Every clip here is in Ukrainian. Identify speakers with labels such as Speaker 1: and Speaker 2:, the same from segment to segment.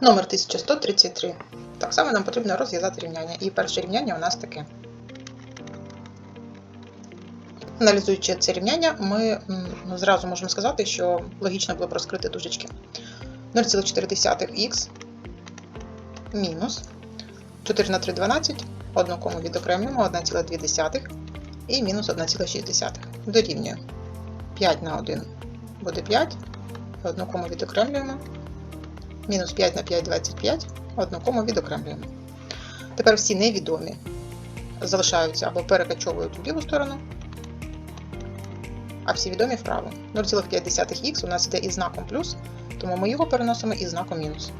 Speaker 1: Номер 1133. Так само нам потрібно розв'язати рівняння. І перше рівняння у нас таке. Аналізуючи це рівняння, ми ну, зразу можемо сказати, що логічно було б розкрити дужечки. 0,4х мінус 4 на 3 12, одну відокремлюємо 1,2 і мінус 1,6 дорівнює 5 на 1 буде 5, одну кому відокремлюємо, мінус 5 на 5 25, одну кому відокремлюємо. Тепер всі невідомі залишаються або перекачовують в ліву сторону, а всі відомі вправо. 0,5х у нас йде із знаком плюс, тому ми його переносимо із знаком мінус.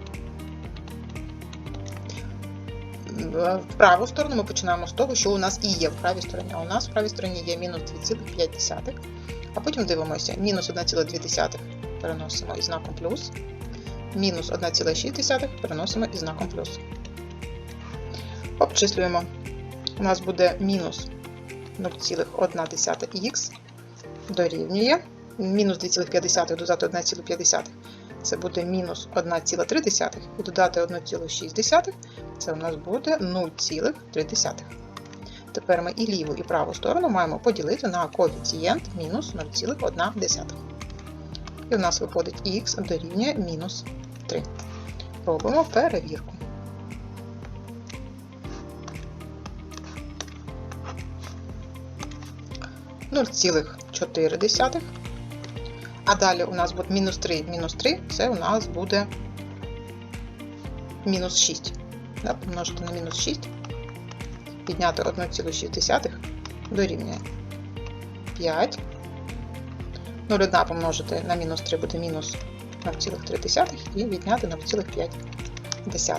Speaker 1: В праву сторону ми починаємо з того, що у нас і є в правій стороні. А у нас в правій стороні є мінус 2,5, а потім дивимося, мінус 1,2 переносимо із знаком плюс, мінус 1,6 переносимо із знаком плюс. Обчислюємо. У нас буде мінус 0,1х дорівнює. Мінус 2,5 додати 1,5 це буде мінус 1,3 і додати 1,6 це у нас буде 0,3. Тепер ми і ліву, і праву сторону маємо поділити на коефіцієнт мінус 0,1. І у нас виходить х дорівнює мінус 3. Робимо перевірку. Нуль цілих 4. А далі у нас буде мінус 3, мінус 3, це у нас буде мінус 6. Да, помножити на мінус 6, підняти 1,6 дорівнює 5. 0,1 помножити на мінус 3 буде мінус 0,3 і відняти 0,5.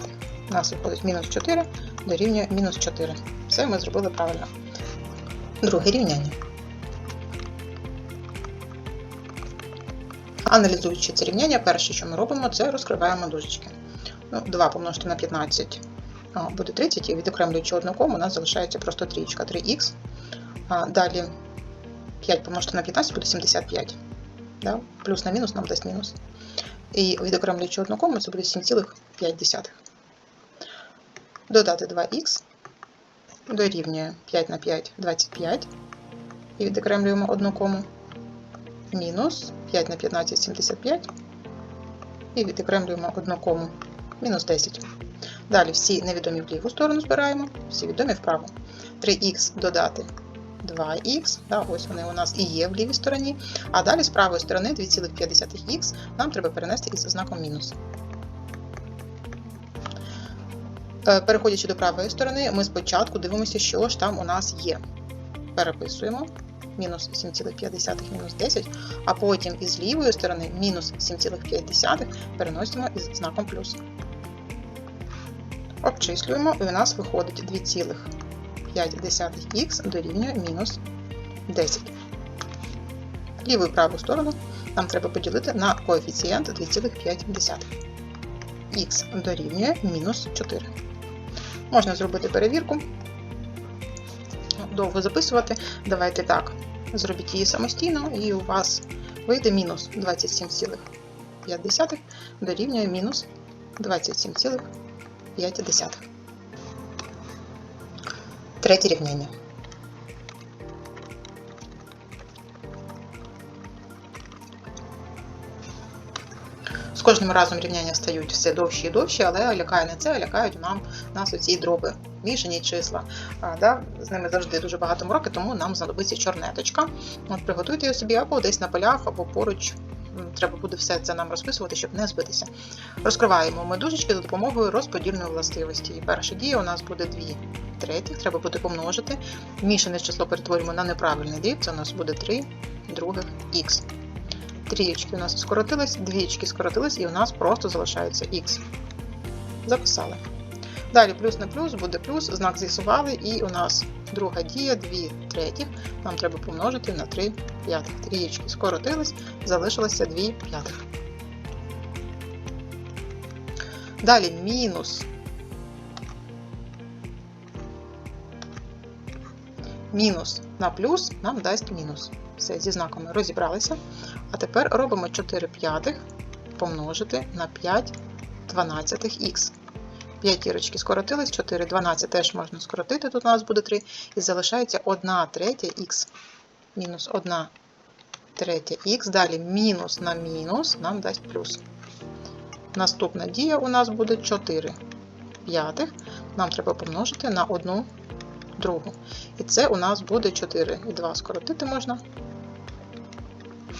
Speaker 1: У нас виходить мінус 4 дорівнює мінус 4. Все ми зробили правильно. Друге рівняння. Аналізуючи це рівняння, перше, що ми робимо, це розкриваємо дужечки. Ну, 2 помножити на 15 буде 30, і відокремлюючи одну кому, у нас залишається просто трієчка 3х. Далі 5 помножити на 15 буде 75. Да? Плюс на мінус нам дасть мінус. І відокремлюючи одну кому, це буде 7,5. Додати 2х дорівнює 5 на 5 25. І відокремлюємо одну кому. Мінус 5 на 15 75. І відокремлюємо одну кому мінус 10. Далі всі невідомі в ліву сторону збираємо, всі відомі вправо. 3х додати 2х, да, ось вони у нас і є в лівій стороні. А далі з правої сторони 2,5х нам треба перенести із знаком мінус. Е, Переходячи до правої сторони, ми спочатку дивимося, що ж там у нас є. Переписуємо мінус 7,5 мінус 10, а потім із лівої сторони мінус 7,5 переносимо із знаком плюс. Обчислюємо, і у нас виходить 2,5х дорівнює мінус 10. Ліву і праву сторону нам треба поділити на коефіцієнт 2,5. Х дорівнює мінус 4. Можна зробити перевірку. Довго записувати. Давайте так. Зробіть її самостійно, і у вас вийде мінус 27,5 дорівнює мінус 27,5. Третє рівняння. З кожним разом рівняння стають все довші і довші, але лякає не це, а лякають нам нас оці дроби, мішані числа. А, да? З ними завжди дуже багато мороки, тому нам знадобиться чорнеточка. От Приготуйте її собі або десь на полях, або поруч. Треба буде все це нам розписувати, щоб не збитися. Розкриваємо ми дужечки за допомогою розподільної властивості. І перша дія у нас буде 2 третіх, треба буде помножити. Мішане число перетворюємо на неправильний дріб, це у нас буде 3 других х. Трієчки у нас скоротились, двічки скоротились, і у нас просто залишається х. Записали. Далі плюс на плюс буде плюс, знак з'ясували, і у нас друга дія, 2 третіх. Нам треба помножити на 3 п'ятих. Трієчки скоротились, залишилося 2 п'ятих. Далі мінус. Мінус на плюс нам дасть мінус. Все, зі знаками розібралися. А тепер робимо 4 п'ятих помножити на 5 12х. П'ятірочки скоротились, 4, 12 теж можна скоротити, тут у нас буде 3, і залишається 1 третя х. Мінус 1 третя х, далі мінус на мінус нам дасть плюс. Наступна дія у нас буде 4 п'ятих, нам треба помножити на 1 другу. І це у нас буде 4 і 2 скоротити можна.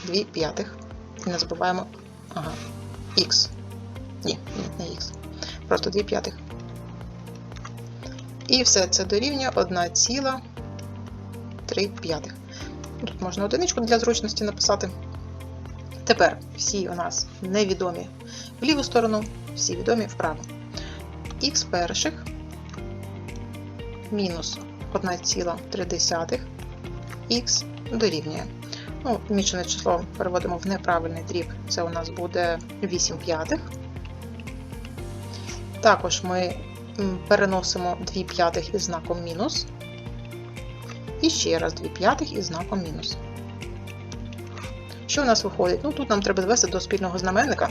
Speaker 1: 2 п'ятих. І не забуваємо ага, х. Ні, не х. Просто 2 п'ятих. І все це дорівнює 1,3 п'ятих. Тут можна одиничку для зручності написати. Тепер всі у нас невідомі в ліву сторону, всі відомі вправо. Х перших мінус 1,3 х дорівнює. Ну, мічене число переводимо в неправильний дріб. Це у нас буде 8 п'ятих. Також ми переносимо 2 п'ятих із знаком мінус. І ще раз 2 п'ятих із знаком мінус. Що у нас виходить? Ну, тут нам треба звести до спільного знаменника.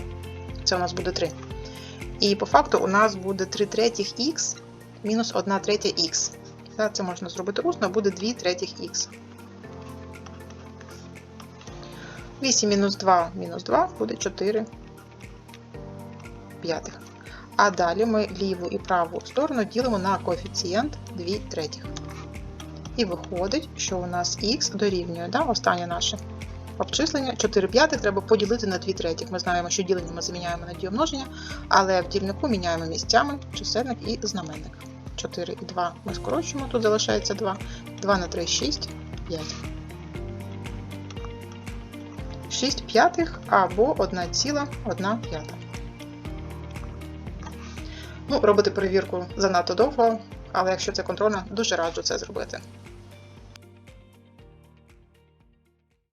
Speaker 1: Це у нас буде 3. І по факту у нас буде 3 третіх х мінус 1 третя х. Це можна зробити усно, буде 2 третіх х. 8 мінус 2 мінус 2 буде 4 п'ятих. А далі ми ліву і праву сторону ділимо на коефіцієнт 2 третіх. І виходить, що у нас х дорівнює, да, останнє наше обчислення. 4 п'ятих треба поділити на 2 третіх. Ми знаємо, що ділення ми заміняємо на дію множення, але в дільнику міняємо місцями чисельник і знаменник. 4 і 2 ми скорочуємо, тут залишається 2. 2 на 3 6, 5. 6 п'ятих або 1,1 п'ята. Ну, робити перевірку занадто довго, але якщо це контрольна, дуже раджу це зробити.